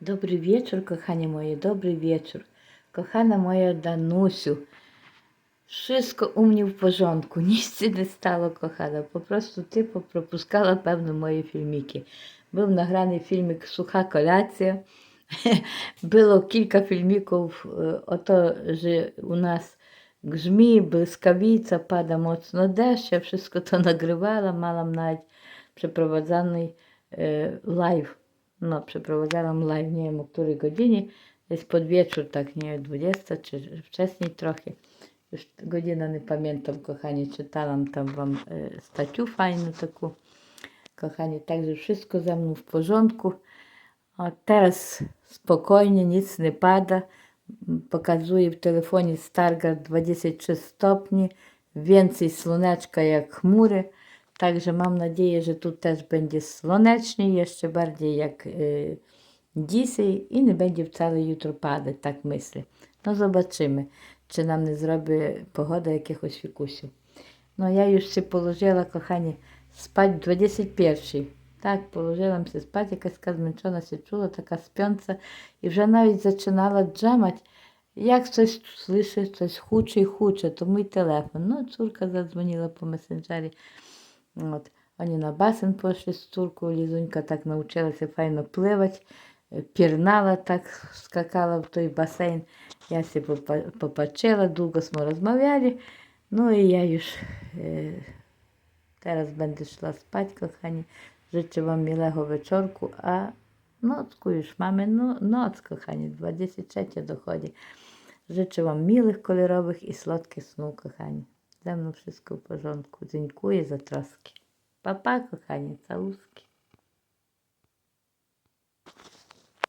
Dobry wieczór, kochanie moje, dobry wieczór. Kochana moja Danusiu, wszystko u mnie w porządku, nic stało, kochana. Po prostu ty пропускала, певно, мої фільміки. Був наgraний фільмик Суха коляція. Було кілька фільміків, е, ото, u nas grzmi, błyskawica, pada mocno deszcz, ja wszystko to nagrywała, małam nawet przeprowadzany e, live, no przeprowadzałam live, nie wiem o której godzinie, jest pod wieczór, tak nie wiem, 20 czy wcześniej trochę, już godzina nie pamiętam, kochani, czytałam tam wam e, statiu fajną taką, kochani, także wszystko ze mną w porządku, a teraz spokojnie, nic nie pada. Pokazuje w telefonie Stargard 23 stopni, więcej słoneczka jak chmury. Także mam nadzieję, że tu też będzie słonecznie, jeszcze bardziej jak y, dzisiaj i nie będzie wcale jutro padać, tak myślę. No zobaczymy, czy nam nie zrobi pogoda jakiegoś fikusiu. No ja już się położyła, kochani, spać 21. Tak, położyłam się spać, jakaś taka zmęczona się czuła, taka śpiąca i вже навіть drzemać. Jak coś słyszę, coś huczy i huczy, to mój telefon. No, córka zadzwoniła po messengerze. От. Вони на басейн пішли з цуркою, Лізунька так навчилася файно пливати, пірнала так, скакала в той басейн. Я себе попочила, довго ми розмовляли. Ну і я już e, teraz będę szła spać, kochani. Życzę Wam miłego wieczorku, a nocku już mamy, no, noc, kochani, 23 dochodzi. Życzę Wam miłych, kolorowych i słodkich snów, kochani. Ze mną wszystko w porządku. Dziękuję za troski. Pa, pa, kochani, całuski.